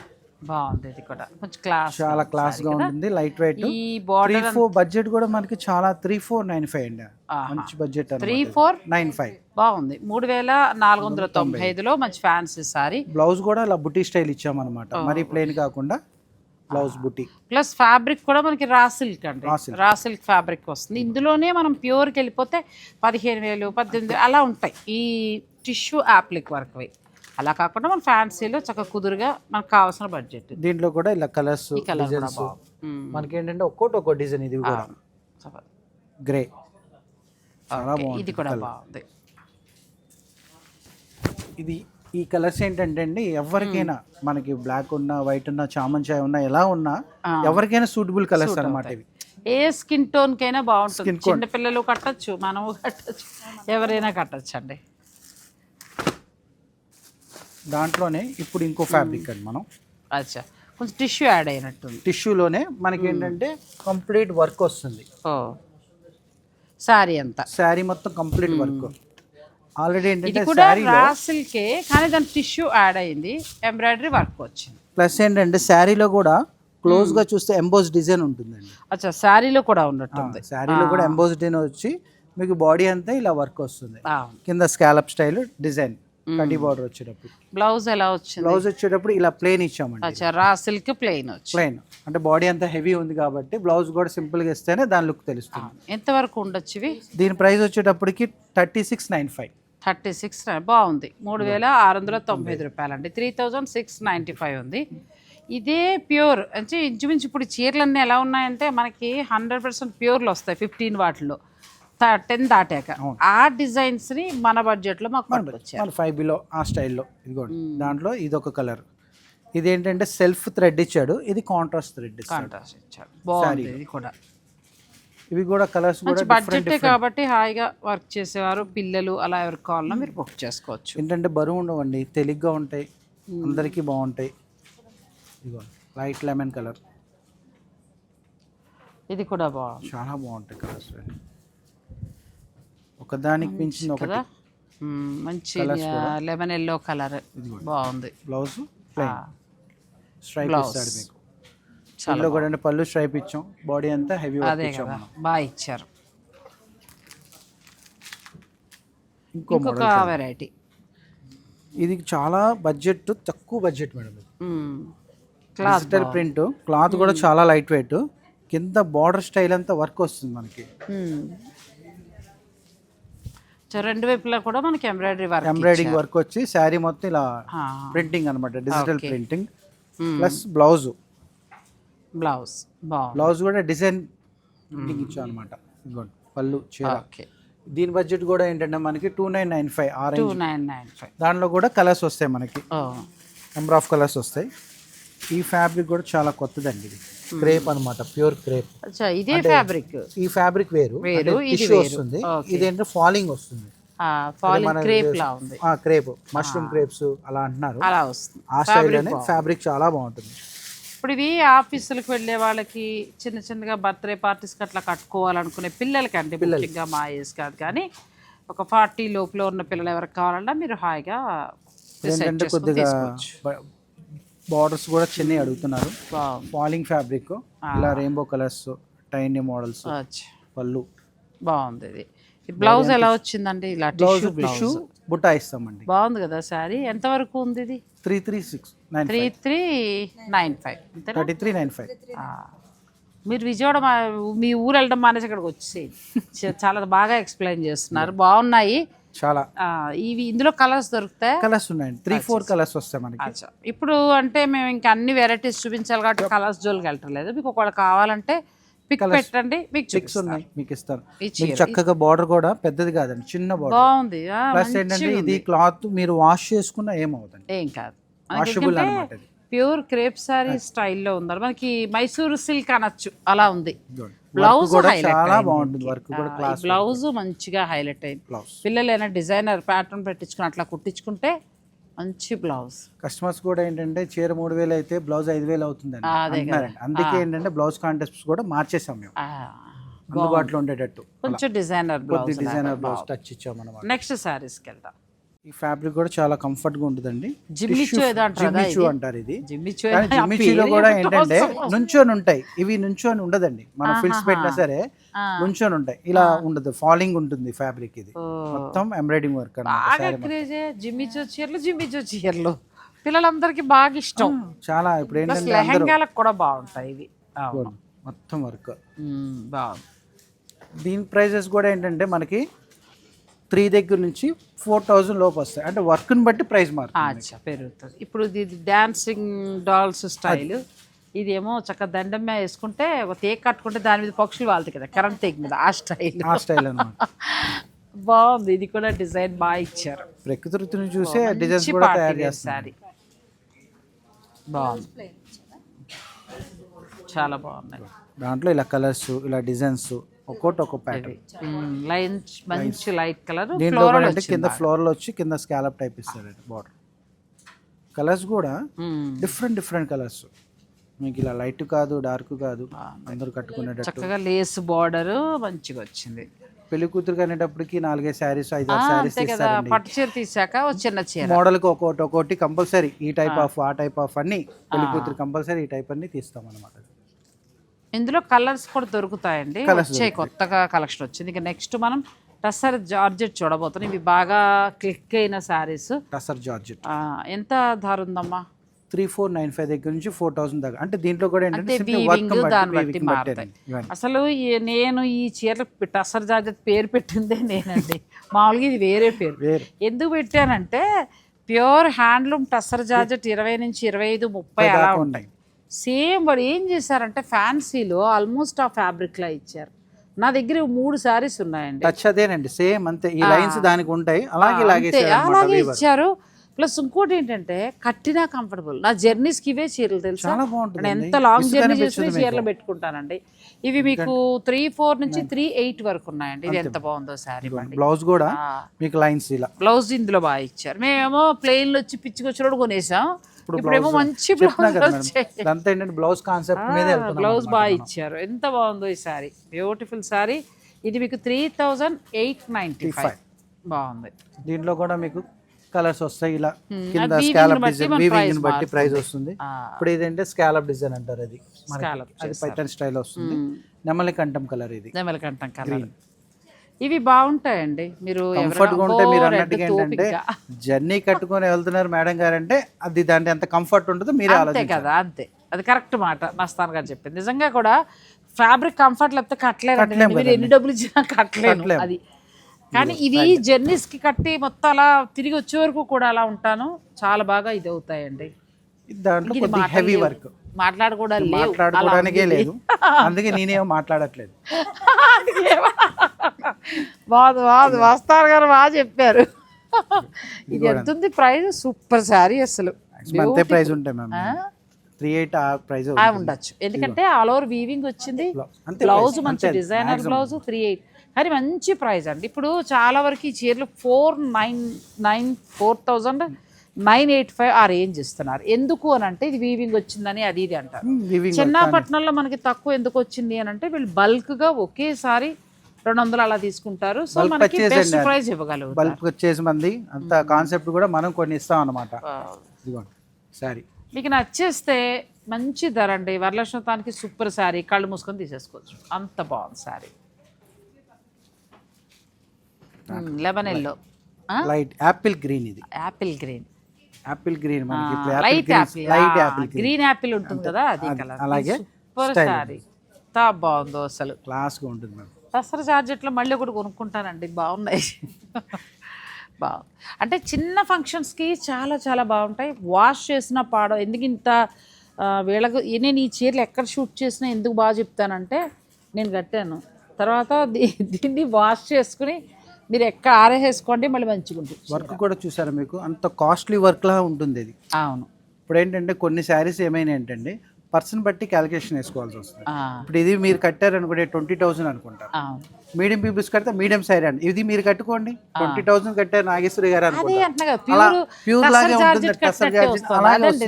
బాగుంది ఇది కూడా. కొంచెం క్లాస్ చాలా క్లాస్గా ఉంటుంది లైట్ వెయిట్ ఈ బార్డర్ ఫోర్ బడ్జెట్ కూడా మనకి చాలా త్రీ ఫోర్ నైన్ ఫైవ్ అండి. మంచి budget three four nine five బాగుంది. మూడు వేల నాలుగు వందల తొంభై ఐదులో మంచి ఫ్యాన్సీ సారీ. బ్లౌజ్ కూడా ఇలా బుటీ స్టైల్ ఇచ్చామన్నమాట. మరీ ప్లెయిన్ కాకుండా బ్లౌజ్ బుటీ ప్లస్ ఫ్యాబ్రిక్ కూడా మనకి రా సిల్క్ అండి. రా సిల్క్ ఫ్యాబ్రిక్ వస్తుంది. ఇందులోనే మనం ప్యూర్కి వెళ్ళిపోతే పదిహేను వేలు పద్దెనిమిది అలా ఉంటాయి. ఈ టిష్యూ యాప్లిక్ వర్క్వి అలా కాకుండా మన ఫ్యాన్సీలో చక్కగా కుదురుగా మనకు కావాల్సిన బడ్జెట్. దీంట్లో కూడా ఇలా కలర్స్ డిజైన్స్. మనకి ఏంటంటే ఒక్కోటి ఒక్కో డిజైన్ ఇది కూడా. గ్రే. ఇది కూడా బాగుంది. ఇది ఈ కలర్స్ ఏంటంటే అండి ఎవరికైనా మనకి బ్లాక్ ఉన్నా వైట్ ఉన్నా చామన్ చాయ్ ఉన్నా ఎలా ఉన్నా. ఎవరికైనా సూటబుల్ కలర్స్ అన్నమాట ఇవి. ఏ స్కిన్ టోన్ కైనా బాగుంటుంది. చిన్న పిల్లలు కట్టచ్చు మనము కట్టచ్చు ఎవరైనా కట్టచ్చు అండి దాంట్లోనే ఇప్పుడు ఇంకో ఫ్యాబ్రిక్ అండి మనం. అచ్చా. కొంచెం టిష్యూ యాడ్ అయినట్టుంది. టిష్యూలోనే మనకి ఏంటంటే కంప్లీట్ వర్క్ వస్తుంది. ఓ. సారీ అంతా. శారీ మొత్తం కంప్లీట్ వర్క్ ఆల్రెడీ ఇది ఏంటంటే కూడా శారీలో రా సిల్కే కానీ దాని టిష్యూ యాడ్ అయింది ఎంబ్రాయిడరీ వర్క్ వచ్చింది. ప్లస్ ఏంటంటే శారీలో కూడా క్లోజ్గా చూస్తే ఎంబోస్ డిజైన్ ఉంటుందండి. అచ్చా శారీలో కూడా ఉన్నట్టుంది. శారీలో కూడా ఎంబోస్ డిజైన్ వచ్చి మీకు బాడీ అంతా ఇలా వర్క్ వస్తుంది. కింద స్కాలప్ స్టైల్ డిజైన్ కటి బార్డర్ వచ్చేటప్పుడు. బ్లౌజ్ ఎలా వచ్చింది? బ్లౌజ్ వచ్చేటప్పుడు ఇలా ప్లేన్ ఇచ్చామండి. అచ్చా రా సిల్క్ ప్లెయిన్ వచ్చి. ప్లెయిన్ అంటే బాడీ అంతా హెవీ ఉంది కాబట్టి బ్లౌజ్ కూడా సింపుల్గా ఇస్తేనే దాని లుక్ తెలుస్తుంది. ఎంతవరకు ఉండొచ్చు ఇవి? దీని ప్రైస్ వచ్చేటప్పటికి thirty six nine five. Thirty six బాగుంది. మూడు వేల ఆరు వందల తొంభై ఐదు రూపాయలు అండి three thousand six ninety five ఉంది. ఇదే ప్యూర్ అంటే ఇంచుమించు ఇప్పుడు చీరలన్నీ ఎలా ఉన్నాయంటే మనకి హండ్రెడ్ పర్సెంట్ ప్యూర్లు వస్తాయి ఫిఫ్టీన్ వాటిలో టెన్ దాటాక. ఆ డిజైన్స్ని మన బడ్జెట్లో మాకు పట్టుకొచ్చారు. మన ఫైవ్ బిలో ఆ స్టైల్లో. ఇదిగోండి దాంట్లో ఇది ఒక కలర్. ఇది ఏంటంటే సెల్ఫ్ థ్రెడ్ ఇచ్చాడు ఇది కాంట్రాస్ట్ థ్రెడ్ ఇస్తాడు. కాంట్రాస్ట్ ఇచ్చారు బాగుంది ఇది కూడా. ఇవి కూడా కలర్స్ కూడా మంచి బడ్జెటే కాబట్టి హాయిగా వర్క్ చేసేవారు పిల్లలు అలా ఎవరికి కావాలన్నా మీరు బుక్ చేసుకోవచ్చు. ఏంటంటే బరువు ఉండవండి తెలిగ్గా ఉంటాయి అందరికీ బాగుంటాయి. ఇదిగో లైట్ లెమన్ కలర్. ఇది కూడా బాగుంది. చాలా బాగుంటాయి కలర్స్ ఒకదానికి మించిన ఒకటి. మంచి లెమన్ ఎల్లో కలర్ బాగుంది. బ్లౌజ్ స్ట్రైప్ ఇస్తాడు మీకు. పళ్ళు కూడా పళ్ళు స్ట్రైప్ ఇచ్చాం. బాడీ అంతా హెవీ అదే కదా బాగా ఇచ్చారు. ఇంకో ఇంకొక వెరైటీ ఇది చాలా బడ్జెట్ తక్కువ budget madam digital print cloth కూడా చాలా లైట్ వెయిట్ కింద బార్డర్ స్టైల్ అంతా వర్క్ వస్తుంది మనకి. రెండు వైపులా కూడా మనకి ఎంబ్రాయిడరీ వర్క్ ఎంబ్రాయిడింగ్ వర్క్ వచ్చి శారీ మొత్తం ఇలా ప్రింటింగ్ అన్నమాట digital printing plus blouse blouse blouse కూడా డిజైన్ ప్రింటింగ్ ఇచ్చాం అనమాట ఇదిగోండి పళ్ళు చీర. ఓకే. దీని బడ్జెట్ కూడా ఏంటంటే మనకి two nine nine five two orange nine nine five దాంట్లో కూడా కలర్స్ వస్తాయి మనకి. నెంబర్ ఆఫ్ కలర్స్ వస్తాయి. ఈ ఫ్యాబ్రిక్ కూడా చాలా కొత్తదండి ఇది. క్రేప్ అన్నమాట ప్యూర్ క్రేప్. ఇదే ఫ్యాబ్రిక్. ఈ ఫ్యాబ్రిక్ వేరు ఇది టిష్యూ. వస్తుంది Okay. ఇదేంటే ఫాలింగ్ వస్తుంది. ఫాలింగ్ క్రేప్ లా ఉంది. ఆ క్రేప్ మష్రూమ్ క్రేప్స్ అలా అంటున్నారు. అలా వస్తుంది. ఆ స్టైల్లోనే ఫ్యాబ్రిక్ చాలా బాగుంటుంది. ఇప్పుడు ఇవి ఆఫీసులకు వెళ్ళే వాళ్ళకి చిన్న చిన్నగా బర్త్డే పార్టీస్కి అట్లా కట్టుకోవాలనుకునే పిల్లలకి అంటే ముఖ్యంగా మా ఏజ్ కాదు కానీ ఒక ఫార్టీ లోపల ఉన్న పిల్లలు ఎవరికి కావాలన్నా మీరు హాయిగా కొద్దిగా. బార్డర్స్ కూడా చిన్నవి అడుగుతున్నారు. ఫాలింగ్ ఫ్యాబ్రిక్ ఇలా రెయిన్బో కలర్స్ టైనీ మోడల్స్. పళ్ళు. బాగుంది ఇది. బ్లౌజ్ ఎలా వచ్చిందండి? ఇలా బ్లౌజ్ టిష్యూ బుట్టా ఇస్తామండి. బాగుంది కదా సారీ ఎంతవరకు ఉంది ఇది? Three three six nine three three nine five thirty three nine five. మీరు విజయవాడ మా మీ ఊరు వెళ్ళడం మానేసి ఇక్కడికి వచ్చి చాలా బాగా ఎక్స్ప్లెయిన్ చేస్తున్నారు. బాగున్నాయి. చాలా. ఆ, ఇవి ఇందులో కలర్స్ దొరుకుతాయి. కలర్స్ ఉన్నాయండి. త్రీ ఫోర్ కలర్స్ వస్తాయి మనకి. ఇప్పుడు అంటే మేము ఇంకా అన్ని వెరైటీస్ చూపించాలి కాబట్టి కలర్స్ జోలికి వెళ్ళట్లేదు మీకు ఒకవేళ కావాలంటే పిక్ పెట్టండి మీకు పిక్స్ ఉన్నాయి మీకు ఇస్తారు. చక్కగా బార్డర్ కూడా పెద్దది కాదండి చిన్న బార్డర్ బాగుంది. ప్లస్ ఏంటంటే ఇది క్లాత్ మీరు వాష్ చేసుకున్నా ఏమవుతుంది ఏం కాదు. వాషబుల్ అనమాట ప్యూర్ క్రేప్ సారీ స్టైల్లో ఉంది మనకి మైసూరు సిల్క్ అనొచ్చు. అలా ఉంది. బ్లౌజ్ చాలా బాగుంటుంది వర్క్ కూడా క్లాస్ బ్లౌజ్ మంచిగా హైలైట్ అయింది. పిల్లలు ఏమైనా డిజైనర్ ప్యాటర్న్ పెట్టించుకుని అట్లా కుట్టించుకుంటే మంచి బ్లౌజ్. కస్టమర్స్ కూడా ఏంటంటే చీర మూడు వేలు అయితే బ్లౌజ్ ఐదు వేలు అవుతుందండి. అంటున్నారండి. అందుకే ఏంటంటే బ్లౌజ్ కాంటెస్ట్ కూడా మార్చేసాం మేము. అందుబాటులో ఉండేటట్టు. కొంచెం designer blouse designer blouse touch ఇచ్చాం నెక్స్ట్ శారీస్కి వెళ్దాం. ఈ ఫ్యాబ్రిక్ కూడా చాలా కంఫర్ట్గా ఉంటుందండి జిమ్మిచూ ఏదో అంటారు ఇది? అంటారు ఇది. జిమ్మిచూ కానీ ఏదో ఆ జిమ్మిచీలో పేరు కూడా ఏంటంటే. నుంచొని ఉంటాయి ఇవి నుంచొని ఉండదండి. మనం ఫిల్స్ పెట్టినా సరే. నుంచొని ఉంటాయి ఇలా ఉండదు. ఫాలింగ్ ఉంటుంది ఫ్యాబ్రిక్ ఇది. మొత్తం ఎంబ్రాయిడింగ్ వర్క్ బాగా అన్నమాట క్రేజే జిమ్మిచూ చీరలు జిమ్మిచూ చీరలు. పిల్లలందరికీ బాగా ఇష్టం. చాలా. ఇప్పుడు ఏంటంటే లెహంగాలకు కూడా బాగుంటాయి ఇవి. మొత్తం వర్క్. బాగుంది. దీని ప్రైజెస్ కూడా ఏంటంటే మనకి త్రీ దగ్గర నుంచి ఫోర్ థౌజండ్ లోపు వస్తాయి. అంటే వర్క్ని బట్టి ప్రైస్ మారుతుంది అచ్చా పెరుగుతుంది. ఇప్పుడు ఇది డాన్సింగ్ డాల్స్ స్టైల్. ఇదేమో చక్క దండం మీద వేసుకుంటే ఒక తేగ కట్టుకుంటే దాని మీద పక్షులు వాళ్తాయి కదా కరెంట్ తేగ మీద ఆ స్టైల్. ఆ స్టైల్ అనమాట బాగుంది ఇది కూడా డిజైన్ బాగా ఇచ్చారు. ప్రకృతిని చూసే డిజైన్స్ కూడా తయారు చేస్తారు బాగుంది. చాలా బాగున్నాయి. దాంట్లో ఇలా కలర్స్ ఇలా డిజైన్స్ ఒక్కోటి ఒక్కో ప్యాటర్న్ లైన్ మంచి లైట్ కలర్ దీంట్లో అంటే కింద ఫ్లోర్లో వచ్చి కింద స్కాలప్ టైప్ ఇస్తారండి బార్డర్ కలర్స్ కూడా డిఫరెంట్ డిఫరెంట్ కలర్స్ మీకు ఇలా లైట్ కాదు డార్క్ కాదు అందరూ కట్టుకునేటట్టు. చక్కగా లేస్ బార్డర్ మంచిగా వచ్చింది. పెళ్ళి కూతురు అనేటప్పటికి నాలుగైదు శారీస్ ఐదు శారీస్ పట్టు చీర తీసాక చిన్న చీర. మోడల్కి ఒక్కొక్కటి ఒక్కొక్కటి కంపల్సరీ ఈ టైప్ ఆఫ్ ఆ టైప్ ఆఫ్ అన్ని పెళ్ళి కూతురు కంపల్సరీ ఈ టైప్ అన్ని తీస్తాం అనమాట ఇందులో కలర్స్ కూడా దొరుకుతాయండి. వచ్చే కొత్తగా కలెక్షన్ వచ్చింది. ఇక నెక్స్ట్ మనం టస్సర్ జార్జెట్ చూడబోతున్నాం. ఇవి బాగా క్లిక్ అయిన శారీస్. టసర్ జార్జెట్. ఎంత ధర ఉందమ్మా? త్రీ ఫోర్ నైన్ ఫైవ్ దగ్గర నుంచి ఫోర్ థౌసండ్ దాకా. అంటే దీంట్లో కూడా ఏంటంటే వర్క్ వీవింగ్ దాన్ని బట్టి బట్టి మారుతాయి. ఇవన్నీ. అసలు ఈ- నేను ఈ చీరలకు టస్సర్ జార్జెట్ పేరు పెట్టిందే నేనండి. మామూలుగా ఇది వేరే పేరు. ఎందుకు పెట్టానంటే ప్యూర్ హ్యాండ్లూమ్ టస్సర్ జార్జెట్ ఇరవై నుంచి ఇరవై ఐదు ముప్పై అలా ఉంటాయి. ఉన్నాయి సేమ్ వాడు ఏం చేశారంటే ఫ్యాన్సీలో ఆల్మోస్ట్ ఆ ఫ్యాబ్రిక్లా ఇచ్చారు. నా దగ్గర మూడు శారీస్ ఉన్నాయండి. టచ్ అదేనండి సేమ్ అంతే. ఈ లైన్స్ దానికి ఉంటాయి అలాగే అలాగే ఇచ్చారు. ప్లస్ ఇంకోటి ఏంటంటే కట్టినా కంఫర్టబుల్ నా జర్నీస్కి ఇవే చీరలు తెలుసా? చాలా బాగుంటుంది నేను ఎంత లాంగ్ జర్నీ చేసినా చీరలు పెట్టుకుంటానండి. ఇవి మీకు త్రీ ఫోర్ నుంచి త్రీ ఎయిట్ వరకు ఉన్నాయండి. ఇది ఎంత బాగుందో బండి. బ్లౌజ్ కూడా మీకు లైన్స్ ఇలా. బ్లౌజ్ ఇందులో బాగా ఇచ్చారు. మేమేమో ప్లెయిన్లో వచ్చి పిచ్చికొచ్చినోడు కొనేసాం. ఇప్పుడేమో మంచి బ్లౌజ్ ఏంటంటే బ్లౌజ్ కాన్సెప్ట్ మీద బ్లౌజ్ బాగా. ఇచ్చారు. ఎంత బాగుందో ఈ శారీ బ్యూటిఫుల్ శారీ ఇది మీకు three thousand eight ninety five బాగుంది. దీంట్లో కూడా మీకు కలర్స్ వస్తాయి ఇలా. కింద స్కాలప్ డిజైన్ వీవింగ్ బట్టి ప్రైస్ వస్తుంది. ఇప్పుడు ఇదేంటే స్కాలప్ డిజైన్ అంటారు అది. అది పైటన్ స్టైల్ వస్తుంది. నెమలి కంఠం కలర్ ఇది. నెమలికంఠం కలర్ ఇవి బాగుంటాయండి. మీరు కంఫర్ట్గా ఉంటే మీరు అన్నట్టుగా ఏంటంటే. జర్నీ కట్టుకొని వెళ్తున్నారు మేడం గారు అంటే అది దాంట్లో ఎంత కంఫర్ట్ ఉంటుందో మీరే అంతే కదా అంతే. అది కరెక్ట్ మాట మస్తాన్ గారు చెప్పింది. నిజంగా కూడా ఫ్యాబ్రిక్ కంఫర్ట్ లేకపోతే కట్టలేరండి కట్టలేం మీరు ఎన్ని డబ్బులు ఇచ్చినా కట్టలేను కట్టలేం. అది. కానీ ఇది జర్నీస్కి కట్టి మొత్తం అలా తిరిగి వచ్చే వరకు కూడా అలా ఉంటాను. చాలా బాగా ఇది అవుతాయండి. దాంట్లో హెవీ. వర్క్ మాట్లాడుకోవడానికే. లేదు. అందుకే నేనేం మాట్లాడట్లేదు. బాగుంది బాగుంది మస్తాన్ గారు బాగా చెప్పారు. ఇది ఎంత ప్రైస్ సూపర్ శారీ అసలు. అంతే ప్రైస్ ఉంటాయి మ్యామ్. త్రీ ఎయిట్ ఆ ప్రైస్ ఆ, ఉండొచ్చు. ఎందుకంటే ఆల్ ఓవర్ వీవింగ్ వచ్చింది. బ్లౌజ్ మంచి డిజైనర్ బ్లౌజ్ త్రీ ఎయిట్. కానీ మంచి ప్రైస్ అండి. ఇప్పుడు చాలా వరకు ఈ చీరలు four nine nine four thousand nine eight five ఆ రేంజ్ ఇస్తున్నారు. ఎందుకు అని అంటే ఇది వీవింగ్ వచ్చిందని అది ఇది అంటారు. వివింగ్ చిన్నపట్నంలో మనకి తక్కువ ఎందుకు వచ్చింది అని అంటే వీళ్ళు బల్క్గా ఒకేసారి రెండు వందలు అలా తీసుకుంటారు. సో మనకి బెస్ట్. ప్రైస్ ఇవ్వగలుగుతారు. బల్క్ వచ్చేసి మంది అంత కాన్సెప్ట్ కూడా మనం కొన్ని ఇస్తాం అన్నమాట ఇదిగోండి సారీ మీకు నచ్చేస్తే మంచి ధర అండి. వరలక్ష్మతానికి సూపర్ శారీ. కళ్ళు మూసుకొని తీసేసుకోవచ్చు. అంత బాగుంది sari. Lemon yellow. Light apple green ఇది. Apple green. యాపిల్ గ్రీన్ మనకి light apple light apple green. Apple ఉంటుంది కదా అది కలర్. అలాగే సూపర్ ఎంత బాగుందో అసలు. క్లాస్గా ఉంటుంది మేడం దసరా జార్జెట్లో మళ్ళీ ఒకటి కొనుక్కుంటానండి బాగున్నాయి. బాగుంది అంటే చిన్న ఫంక్షన్స్కి చాలా చాలా బాగుంటాయి. వాష్ చేసిన పాడ ఎందుకు ఇంత వీళ్ళకు నేను ఈ చీరలు ఎక్కడ షూట్ చేసినా ఎందుకు బాగా చెప్తానంటే నేను కట్టాను. తర్వాత దీన్ని వాష్ చేసుకుని మీరు ఎక్కడ ఆరేసేసుకోండి మళ్ళీ మంచిగా ఉంటుంది వర్క్ కూడా చూసారా మీకు? అంత కాస్ట్లీ వర్క్ లా ఉంటుంది ఇది. అవును. ఇప్పుడు ఏంటంటే కొన్ని శారీస్ ఏమైనా ఏంటంటే పర్సన్ బట్టి క్యాలిక్యులేషన్ వేసుకోవాల్సి వస్తుంది. ఇప్పుడు ఇది మీరు కట్టారు అనుకుంటే ట్వంటీ థౌసండ్ అనుకుంటారు. మీడియం పీపుల్స్ కడితే మీడియం సైజ్ అండి. ఇది మీరు కట్టుకోండి. ట్వంటీ థౌసండ్ కట్టారు నాగేశ్వరి గారు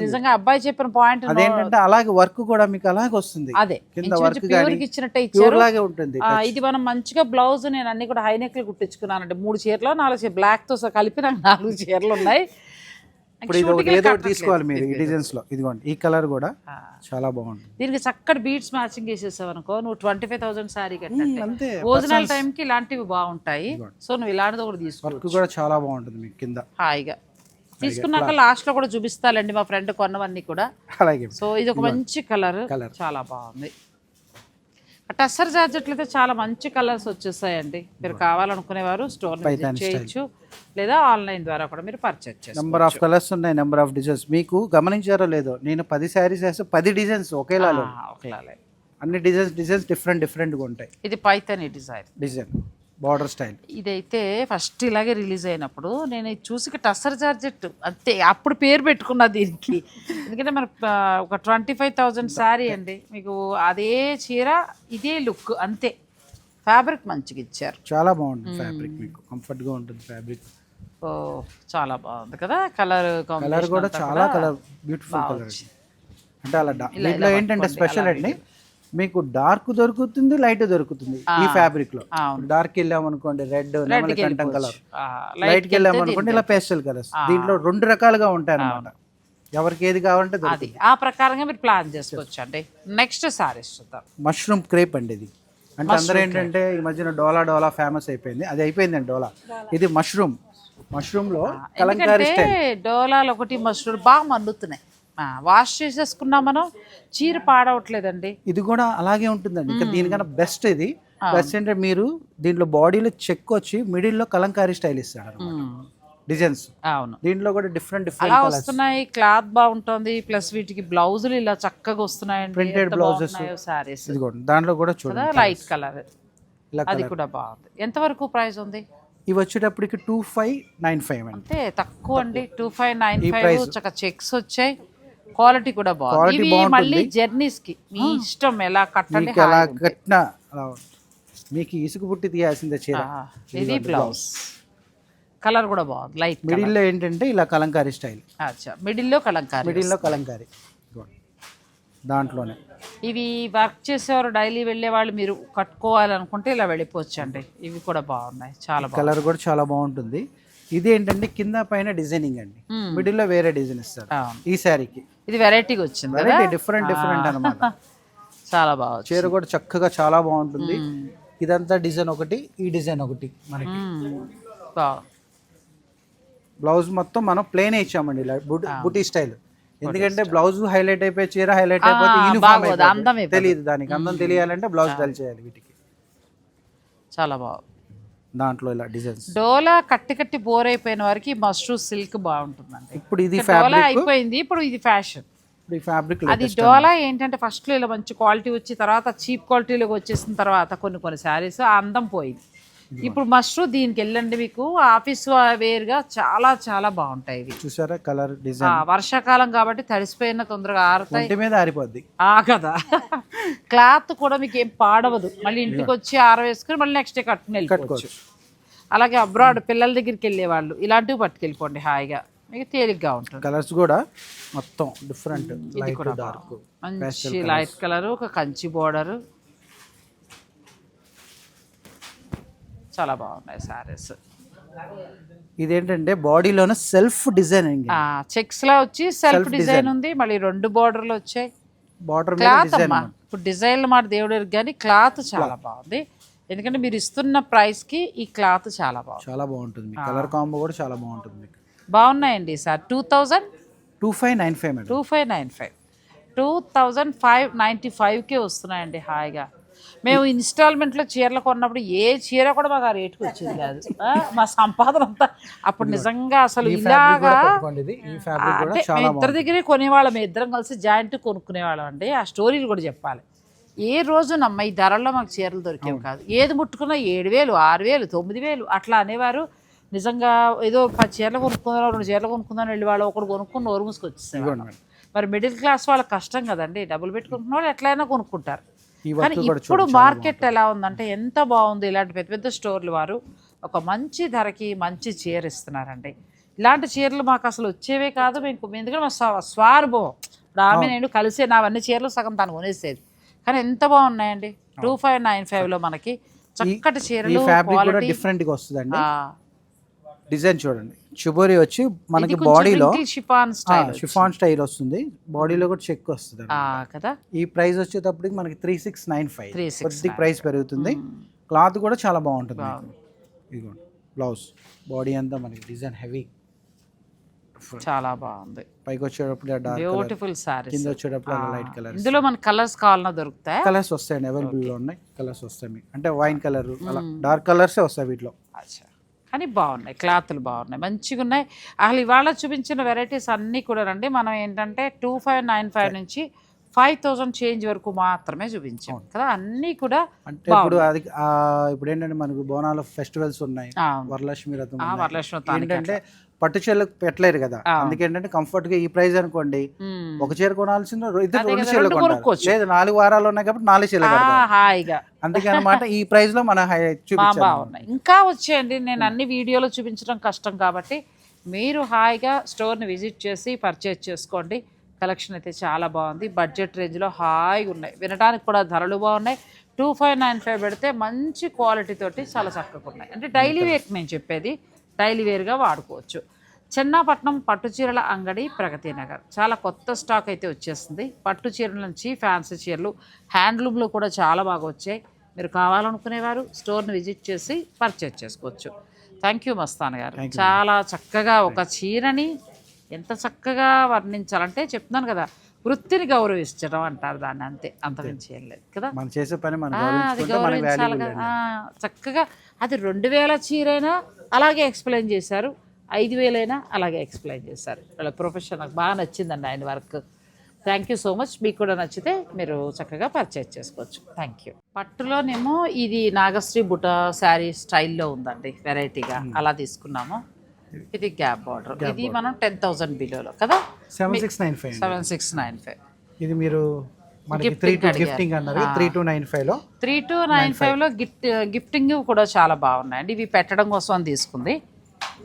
నిజంగా అబ్బాయి చెప్పిన పాయింట్ అదేంటంటే అలాగే వర్క్ కూడా మీకు అలాగే వస్తుంది. అదే. కింద వర్క్ ప్యూర్ లాగే ఉంటుంది. ఇది మనం మంచిగా బ్లౌజ్ నేను అన్ని కూడా హై నెక్లు కుట్టించుకున్నానంటే మూడు చీరలు నాలుగు బ్లాక్తో కలిపి నాకు నాలుగు చీరలు ఉన్నాయి. ఇప్పుడు ఇది ఒకటి ఏదో ఒకటి. తీసుకోవాలి మీరు ఈ డిజైన్స్లో ఇదిగోండి ఈ కలర్ కూడా. చాలా బాగుంటుంది. దీనికి చక్కటి బీట్స్ మ్యాచింగ్ చేసేసావు అనుకో నువ్వు ట్వంటీ ఫైవ్ థౌసండ్ సారీ అంతే. భోజనాల టైంకి ఇలాంటివి బాగుంటాయి. సో నువ్వు ఇలాంటిది ఒకటి తీసుకో వర్క్ కూడా చాలా బాగుంటుంది మీకు కింద. హాయిగా. తీసుకున్నాక లాస్ట్లో కూడా చూపిస్తాలండి మా ఫ్రెండ్ కొన్నవన్నీ కూడా. అలాగే. సో ఇది ఒక మంచి కలర్. Colour. చాలా బాగుంది. టస్సర్ జార్జెట్లు అయితే చాలా మంచి కలర్స్ వచ్చేసాయండి. మీరు కావాలనుకునేవారు స్టోర్ చేయొచ్చు. లేదా ఆన్లైన్ ద్వారా కూడా మీరు పర్చేజ్ చేసుకోవచ్చు. నెంబర్ ఆఫ్ కలర్స్ ఉన్నాయి నెంబర్ ఆఫ్ డిజైన్స్ మీకు గమనించారో లేదో నేను పది శారీస్ వేస్తే పది డిజైన్స్ ఒకేలా ఒకలాగే అన్ని డిజైన్స్ డిజైన్స్ డిఫరెంట్ డిఫరెంట్గా ఉంటాయి. ఇది Paithani design design border style. ఇదైతే ఫస్ట్ ఇలాగే రిలీజ్ అయినప్పుడు నేను ఇది చూసి టస్సర్ జార్జెట్. అంతే అప్పుడు పేరు పెట్టుకున్నా దీనికి. ఎందుకంటే మన ఒక ట్వంటీ ఫైవ్ థౌజండ్ శారీ అండి. మీకు అదే చీర ఇదే లుక్ అంతే. ఫ్యాబ్రిక్ మంచిగా ఇచ్చారు. చాలా బాగుంటుంది ఫ్యాబ్రిక్ మీకు. కంఫర్ట్గా ఉంటుంది ఫ్యాబ్రిక్. ఓ చాలా బాగుంది కదా. కలర్ కలర్ కూడా చాలా కలర్ బ్యూటిఫుల్ కలర్. అంటే అలా దీంట్లో ఏంటంటే స్పెషల్ అండి? మీకు డార్క్ దొరుకుతుంది లైట్ దొరుకుతుంది ఈ ఫ్యాబ్రిక్లో. డార్క్ వెళ్ళాం అనుకోండి రెడ్ కంటం కలర్ లైట్కి వెళ్ళాం అనుకోండి ఇలా పేస్టల్ కలర్స్. దీంట్లో రెండు రకాలుగా ఉంటాయి అన్నమాట ఎవరికి ఏది కావాలంటే అది ఆ ప్రకారంగా మీరు ప్లాన్ చేసుకోవచ్చు అండి నెక్స్ట్ సారీస్ చూద్దాం. మష్రూమ్ క్రేప్ అండి ఇది. అంటే అందరూ ఏంటంటే ఈ మధ్యన డోలా డోలా ఫేమస్ అయిపోయింది. అది అయిపోయిందండి డోలా. ఇది మష్రూమ్. మష్రూమ్లో కలంకారీ డోలాలు ఒకటి మస్టర్డ్ బాగా మన్నుతున్నాయి. వాష్ చేసేసుకున్నాం మనం చీర పాడవట్లేదండి. ఇది కూడా అలాగే ఉంటుందండి. ఇంకా దీనికన్నా బెస్ట్ ఇది. బెస్ట్ అంటే మీరు దీంట్లో బాడీలో చెక్ వచ్చి మిడిల్లో కలంకారీ స్టైల్ ఇస్తాడు. డిజైన్స్ అవును. దీంట్లో కూడా డిఫరెంట్ డిఫరెంట్ వస్తున్నాయి క్లాత్ బాగుంటుంది ప్లస్ వీటికి బ్లౌజులు ఇలా చక్కగా వస్తున్నాయండి. Printed blouses. సారీస్. దాంట్లో కూడా చూడండి లైట్ కలర్ అది కూడా బాగుంది. ఎంతవరకు ప్రైస్ ఉంది? ఇవి వచ్చేటప్పటికి టూ ఫైవ్ నైన్ ఫైవ్ అంతే తక్కువ అండి. Two five nine five checks వచ్చాయి. క్వాలిటీ కూడా బాగుంది. ఇవి. మళ్ళీ జర్నీస్కి మీ ఇష్టం ఎలా కట్టండి మీకు ఎలా కట్టినా అలా ఉంటుంది. మీకు ఇసుకు పుట్టి తీయాల్సిందే చీర. ఇది బ్లౌజ్ కలర్ కూడా బాగుంది లైట్ మిడిల్లో ఏంటంటే ఇలా కలంకారీ స్టైల్ అచ్చా మిడిల్లో కలంకారీ మిడిల్లో కలంకారీ. దాంట్లోనే. ఇవి వర్క్ చేసేవారు డైలీ వెళ్ళే వాళ్ళు మీరు కట్టుకోవాలనుకుంటే ఇలా వెళ్ళిపోవచ్చు అండి ఇవి కూడా బాగున్నాయి చాలా కలర్ కూడా చాలా బాగుంటుంది. ఇది ఏంటంటే కింద పైన డిజైనింగ్ అండి. Hmm. మిడిల్లో వేరే డిజైన్ ఇస్తారు. ఈ శారీకి ఇది వెరైటీగా వచ్చింది వెరైటీ డిఫరెంట్ డిఫరెంట్ అనమాట చాలా బాగుంది చీర కూడా చక్కగా చాలా బాగుంటుంది. ఇదంతా డిజైన్ ఒకటి ఈ డిజైన్ ఒకటి మనకి. బాగుంది బ్లౌజ్ మొత్తం మనం ప్లేన్ ఇచ్చామండి ఇలా బుట్ స్టైల్. ఎందుకంటే బ్లౌజ్ హైలైట్ అయిపోయి చీర హైలైట్ అయిపోతే యూనిఫామ్. తెలియదు దానికి అందం తెలియాలంటే బ్లౌజ్ డల్ చేయాలి వీటికి. చాలా బాగుంది దాంట్లో ఇలా డిజైన్స్. డోలా కట్టి కట్టి బోర్ అయిపోయిన వారికి మష్రూ సిల్క్ బాగుంటుందండి. ఇప్పుడు ఇది డోలా అయిపోయింది ఇప్పుడు ఇది ఫ్యాషన్ ఈ ఫ్యాబ్రిక్ అది డోలా ఏంటంటే ఫస్ట్లో ఇలా మంచి క్వాలిటీ వచ్చి తర్వాత చీప్ క్వాలిటీలోకి వచ్చేసిన తర్వాత కొన్ని కొన్ని శారీస్ అందం పోయింది. ఇప్పుడు మష్రూ దీనికి వెళ్ళండి మీకు. ఆఫీస్ వేర్గా చాలా చాలా బాగుంటాయి ఇవి. చూసారా కలర్ డిజైన్? వర్షాకాలం కాబట్టి తడిసిపోయిన తొందరగా ఆరుతాయి. మీద ఆరిపోద్ది. ఆ కదా. క్లాత్ కూడా మీకు ఏం పాడవదు. మళ్ళీ ఇంటికి వచ్చి ఆరవేసుకుని మళ్ళీ నెక్స్ట్ డే కట్టుకుని వెళ్ళిపోవచ్చు. అలాగే అబ్రాడ్ పిల్లల దగ్గరికి వెళ్ళే వాళ్ళు ఇలాంటివి పట్టుకెళ్ళిపోండి హాయిగా. మీకు తేలిగ్గా ఉంటుంది. కలర్స్ కూడా మొత్తం డిఫరెంట్. మంచి లైట్ కలర్ ఒక కంచి బోర్డర్. చాలా బాగున్నాయి సారీస్ ఇదేంటంటే బాడీలోనే సెల్ఫ్ డిజైనింగ్. చెక్స్ లా వచ్చి సెల్ఫ్ డిజైన్ ఉంది. మళ్ళీ రెండు బోర్డర్లు వచ్చాయి. బార్డర్ క్లాత్ డిజైన్ అమ్మా. ఇప్పుడు డిజైన్లు మాట దేవుడు కానీ క్లాత్ చాలా బాగుంది. ఎందుకంటే మీరు ఇస్తున్న ప్రైస్కి ఈ క్లాత్ చాలా బాగుంది. చాలా బాగుంటుంది కలర్ కాంబో కూడా చాలా బాగుంటుంది బాగున్నాయండి sir. Two thousand? Two five nine five two five nine five. Two thousand five ninety ఫైవ్కే వస్తున్నాయండి హాయిగా. మేము ఇన్స్టాల్మెంట్లో చీరలు కొన్నప్పుడు ఏ చీర కూడా మాకు ఆ రేటుకి వచ్చేది కాదు. మా సంపాదన అంతా అప్పుడు నిజంగా అసలు ఇలాగా అంటే మేము ఇద్దరి దగ్గరే కొనేవాళ్ళం మేము ఇద్దరం కలిసి జాయింట్ కొనుక్కునేవాళ్ళం అండి. ఆ స్టోరీలు కూడా చెప్పాలి. ఏ రోజు నమ్మ ఈ ధరల్లో మాకు చీరలు దొరికేవి కాదు. ఏది ముట్టుకున్నా ఏడు వేలు ఆరు వేలు తొమ్మిది వేలు అట్లా అనేవారు. నిజంగా ఏదో పది చీరలు కొనుక్కుందాం రెండు చీరలు కొనుక్కుందాం వెళ్ళి వాళ్ళు ఒకటి కొనుక్కుని నోరు మేడం. మరి మిడిల్ క్లాస్ వాళ్ళకి కష్టం కదండి. డబ్బులు పెట్టుకుంటున్న వాళ్ళు ఎట్లయినా కొనుక్కుంటారు. కానీ ఇప్పుడు మార్కెట్ ఎలా ఉందంటే ఎంత బాగుంది ఇలాంటి పెద్ద పెద్ద స్టోర్లు వారు ఒక మంచి ధరకి మంచి చీర ఇస్తున్నారండి. ఇలాంటి చీరలు మాకు అసలు వచ్చేవే కాదు. మీకు ఎందుకంటే మా స్వ- స్వానుభవం ఇప్పుడు ఆమె నేను కలిసే నావన్నీ చీరలు సగం తను కొనేసేది. కానీ ఎంత బాగున్నాయండి. టూ ఫైవ్ నైన్ ఫైవ్లో మనకి చక్కటి చీరలు ఫ్యాబ్రిక్ కూడా quality, డిఫరెంట్గా వస్తుందండి. డిజైన్ చూడండి. చుబోరి వచ్చి మనకి బాడీలో chiffon స్టైల్ షిఫాన్ స్టైల్ వస్తుంది. బాడీలో కూడా చెక్ వస్తుంది కదా? ఈ ప్రైస్ వచ్చేటప్పటికి మనకి త్రీ సిక్స్ నైన్ ఫైవ్ 369. కొద్ది ప్రైస్ పెరుగుతుంది. క్లాత్ కూడా చాలా బాగుంటుంది. ఇదిగోండి. బ్లౌజ్ బాడీ అంతా మనకి డిజైన్ హెవీ చాలా బాగుంది. పైకి వచ్చేటప్పుడు బ్యూటిఫుల్ సారీస్ కింద వచ్చేటప్పుడు లైట్ కలర్ ఇందులో మన కలర్స్ కావాలన్నా దొరుకుతాయి? కలర్స్ వస్తాయండి. అవైలబుల్లో ఉన్నాయి. కలర్స్ వస్తాయి అంటే వైన్ కలర్ అలా. డార్క్ కలర్సే వస్తాయి వీటిలో. అచ్చా. కానీ బాగున్నాయి క్లాత్లు బాగున్నాయి మంచిగా ఉన్నాయి అసలు ఇవాళ చూపించిన వెరైటీస్ అన్నీ కూడా రండి. మనం ఏంటంటే టూ ఫైవ్ నైన్ ఫైవ్ నుంచి ఫైవ్ థౌజండ్ చేంజ్ వరకు మాత్రమే చూపించాం. కదా అన్నీ కూడా అంటే ఇప్పుడు అది ఇప్పుడు ఏంటంటే మనకు బోనాల ఫెస్టివల్స్ ఉన్నాయి. వరలక్ష్మి రథం. వరలక్ష్మి ఏంటంటే పట్టు చీరలకు పెట్టలేరు కదా. అందుకేంటంటే కంఫర్ట్గా ఈ ప్రైస్ అనుకోండి. ఒక చీర కొనాల్సిన ఇద్దరు రెండు చీరలు కొనుక్కోవచ్చు. లేదు నాలుగు వారాలు ఉన్నాయి కాబట్టి నాలుగు చీరలు హాయిగా. అందుకే అనమాట ఈ ప్రైస్లో మన బాగున్నాయి. ఇంకా వచ్చేయండి. నేను అన్ని వీడియోలో చూపించడం కష్టం కాబట్టి మీరు హాయిగా స్టోర్ని విజిట్ చేసి పర్చేజ్ చేసుకోండి. కలెక్షన్ అయితే చాలా బాగుంది. బడ్జెట్ రేంజ్లో హాయిగా ఉన్నాయి. వినడానికి కూడా ధరలు బాగున్నాయి. టూ ఫైవ్ నైన్ ఫైవ్ పెడితే మంచి క్వాలిటీ తోటి చాలా చక్కగా ఉన్నాయి. అంటే డైలీ వేర్ నేను చెప్పేది. డైలీ వేర్గా వాడుకోవచ్చు. చెన్నాపట్నం పట్టు చీరల అంగడి ప్రగతి నగర్. చాలా కొత్త స్టాక్ అయితే వచ్చేస్తుంది. పట్టు చీరల నుంచి ఫ్యాన్సీ చీరలు హ్యాండ్లూమ్లో కూడా చాలా బాగా వచ్చాయి. మీరు కావాలనుకునేవారు స్టోర్ని విజిట్ చేసి పర్చేజ్ చేసుకోవచ్చు. థ్యాంక్ యూ మస్తాన్ గారు. చాలా చక్కగా ఒక చీరని ఎంత చక్కగా వర్ణించాలంటే చెప్తున్నాను కదా వృత్తిని గౌరవించడం అంటారు దాన్ని అంతే. అంతమించి ఏం లేదు కదా. మనం చేసే పని అది గౌరవించాలి కదా. చక్కగా అది రెండు వేల చీరైనా అలాగే ఎక్స్ప్లెయిన్ చేశారు. ఐదు వేలైనా అలాగే ఎక్స్ప్లెయిన్ చేశారు. వాళ్ళ ప్రొఫెషన్ నాకు బాగా నచ్చిందండి ఆయన work. Thank you so much మీకు కూడా నచ్చితే మీరు చక్కగా పర్చేజ్ చేసుకోవచ్చు. థ్యాంక్ యూ పట్టులోనేమో ఇది నాగశ్రీ బుట్ట శారీ స్టైల్లో ఉందండి వెరైటీగా. అలా తీసుకున్నాము. ఇది గ్యాప్ బార్డర్ ఇది మనం టెన్ థౌసండ్ బిలోలో కదా? Seven six nine five seven six nine five ఇది మీరు మనకి three two. Gifting three two nine ఫైవ్లో? త్రీ టు నైన్ ఫైవ్లో గిఫ్ట్ గిఫ్టింగ్ కూడా చాలా బాగున్నాయండి. ఇవి పెట్టడం కోసం అని తీసుకుంది.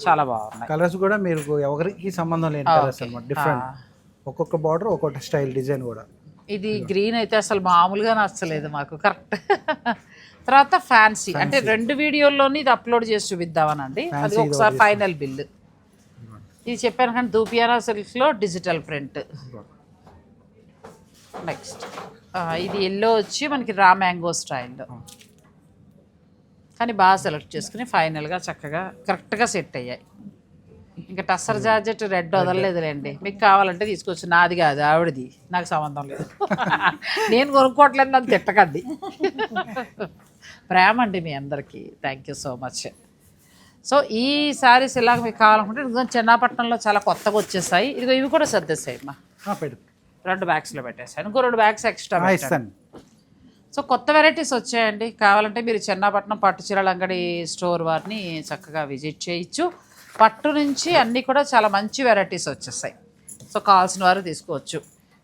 చాలా బాగున్నాయి. కలర్స్ కూడా మీరు ఎవరికి సంబంధం లేని కలర్స్ అన్నమాట. డిఫరెంట్ ఒక్కొక్క బార్డర్ ఒక్కొక్క స్టైల్ డిజైన్ కూడా. ఇది గ్రీన్ అయితే అసలు మామూలుగా నచ్చలేదు మాకు. కరెక్ట్ తర్వాత ఫ్యాన్సీ అంటే రెండు వీడియోల్లోని ఇది అప్లోడ్ చేసి చూపిద్దామనండి. అది ఒకసారి ఫైనల్ బిల్ ఇది చెప్పాను కానీ దూపియానా సిల్క్లో డిజిటల్ ప్రింట్ నెక్స్ట్ ఇది ఎల్లో వచ్చి మనకి రా మ్యాంగో స్టైల్లో కానీ బాగా సెలెక్ట్ చేసుకుని ఫైనల్గా చక్కగా కరెక్ట్గా సెట్ అయ్యాయి. ఇంకా టస్సర్ జార్జెట్ రెడ్ వదలలేదులేండి. మీకు కావాలంటే తీసుకొచ్చి నాది కాదు ఆవిడది. నాకు సంబంధం లేదు. నేను కొనుక్కోవట్లేదు నన్ను తిట్టకండి. ప్రేమ అండి మీ అందరికీ. Thank you so much so ఈ శారీస్ ఇలాగ మీకు కావాలనుకుంటే ఇదిగో చిన్నపట్నంలో చాలా కొత్తగా వచ్చేసాయి. ఇదిగో ఇవి కూడా సర్దేసాయి అమ్మా. ఆ, రెండు బ్యాగ్స్లో పెట్టేసాను ఇంకో రెండు బ్యాగ్స్ ఎక్స్ట్రా ఇస్తాను. సో కొత్త వెరైటీస్ వచ్చాయండి. కావాలంటే మీరు చెన్నాపట్నం పట్టు చీరల అంగడి స్టోర్ వారిని చక్కగా విజిట్ చేయొచ్చు. పట్టు నుంచి అన్నీ కూడా చాలా మంచి వెరైటీస్ వచ్చేస్తాయి సో కావాల్సిన వారు తీసుకోవచ్చు.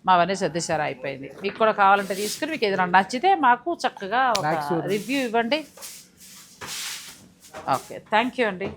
మావన్నీ సర్దేశారు అయిపోయింది. మీకు కూడా కావాలంటే తీసుకుని మీకు ఏదైనా నచ్చితే మాకు చక్కగా రివ్యూ ఇవ్వండి. ఓకే థ్యాంక్ యూ అండి.